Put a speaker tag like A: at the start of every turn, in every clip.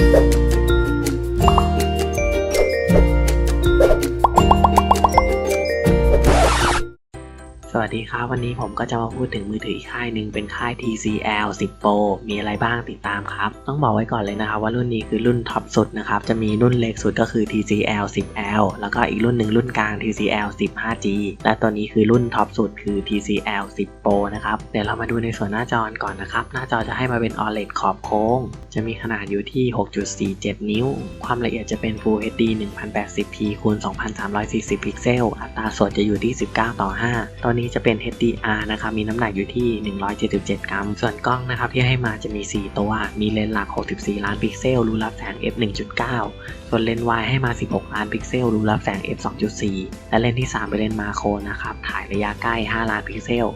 A: Thank you. สวัสดีครับ วันนี้ผมก็จะมาพูดถึงมือถืออีกค่ายหนึ่งเป็นค่าย TCL 10 Pro มีอะไรบ้างติดตามครับ ต้องบอกไว้ก่อนเลยนะครับว่ารุ่นนี้คือรุ่นท็อปสุดนะครับ จะมีรุ่นเล็กสุดก็คือ TCL 10L แล้วก็อีกรุ่นหนึ่งรุ่นกลาง TCL 10 5G และตัวนี้คือรุ่นท็อปสุดคือ TCL 10 Pro นะครับ เดี๋ยวเรามาดูในส่วนหน้าจอก่อนนะครับ หน้าจอจะให้มาเป็น OLED ขอบโค้ง จะมีขนาดอยู่ที่ 6.47 นิ้ว ความละเอียดจะเป็น Full HD 1080p คูณ2340 พิกเซล อัตราส่วนจะอยู่ที่ 19 ต่อ 5 ตัวนี้จะเป็น HDR นะครับมีน้ำหนักอยู่ที่ 177 กรัม ส่วนกล้องนะครับที่ให้มาจะมี 4 ตัว มีเลนส์หลัก 64 ล้านพิกเซล รูรับแสง f 1.9 ส่วนเลนส์วายให้มา 16 ล้านพิกเซล รูรับแสง f 2.4 และเลนส์ที่ 3 เป็นเลนส์มาโครนะครับถ่ายระยะใกล้ 5 ล้านพิกเซล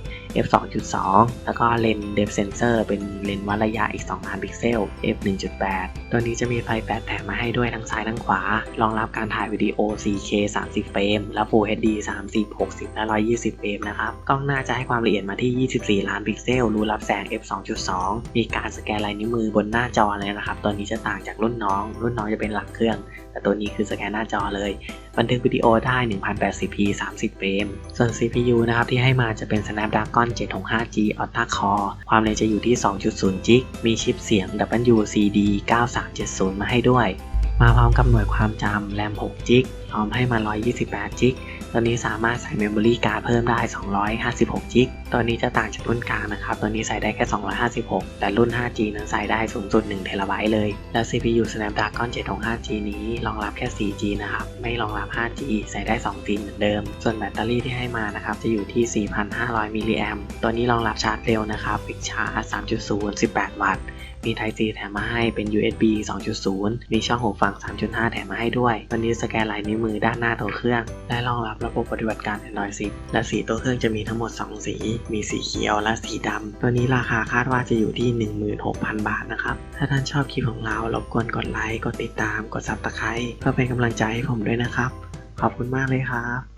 A: f 2.2 แล้วก็เลนส์ depth sensor เป็นเลนส์วัดระยะอีก2ล้านพิกเซล f 1.8 ตัวนี้จะมีไฟแฟลชแถมมาให้ด้วยทั้งซ้ายทั้งขวา รองรับการถ่ายวิดีโอ 4K 30 เฟรม และ Full HD 30 60 และ 120 เฟรมนะครับ กล้องหน้าจะให้ความละเอียดมาที่ 24 ล้านพิกเซล รูรับแสง f 2.2 มีการสแกนลายนิ้วมือบนหน้าจอเลยนะครับ ตัวนี้จะต่างจากรุ่นน้อง รุ่นน้องจะเป็นหลังเครื่อง แต่ตัวนี้คือสแกนหน้าจอเลย บันทึกวิดีโอได้ 1080p 30เฟรม ส่วน CPU นะครับที่ให้มาจะเป็น Snapdragon 765G Octa Core ความเร็วจะอยู่ที่ 2.0 g มีชิปเสียง WCD 9370 มาให้ด้วย มาพร้อมกับหน่วยความจำ RAM 6 g พร้อมให้มา 128 g ตัวนี้สามารถใส่ Memory Card เพิ่มได้ 256 g ตัวนี้จะต่างจากรุ่นกลางนะครับ ตัวนี้ใส่ได้แค่ 256 แต่รุ่น 5G นั้นใส่ได้สูงสุด1 t b เลย และ CPU Snapdragon 765G นี้รองรับแค่ 4G นะครับ ไม่รองรับ 5G ใส่ได้ 2G เหมือนเดิม ส่วนแบตเตอรี่ที่ให้มานะครับ จะอยู่ที่ 4,500 มิลลิแอมตัวนี้รองรับชาร์จเร็วนะครับ Quick Charge 3.0 18 วัตต์มี Type C แถมมาให้เป็น USB 2.0 มีช่องหูฟัง 3.5 แถมมาให้ด้วยตัวนี้สแกนลายนิ้วมือด้านหน้าตัวเครื่อง และรองรับระบบปฏิบัติการ Android 10 และสีตัวเครื่องจะมีทั้งหมด 2 สี มีสีเขียวและสีดำ ตัวนี้ราคาคาดว่าจะอยู่ที่ 16,000 บาทนะครับ ถ้าท่านชอบคลิปของเรารบกวนกดไลค์ กดติดตาม กด Subscribe เพื่อเป็นกำลังใจให้ผมด้วยนะครับ ขอบคุณมากเลยครับ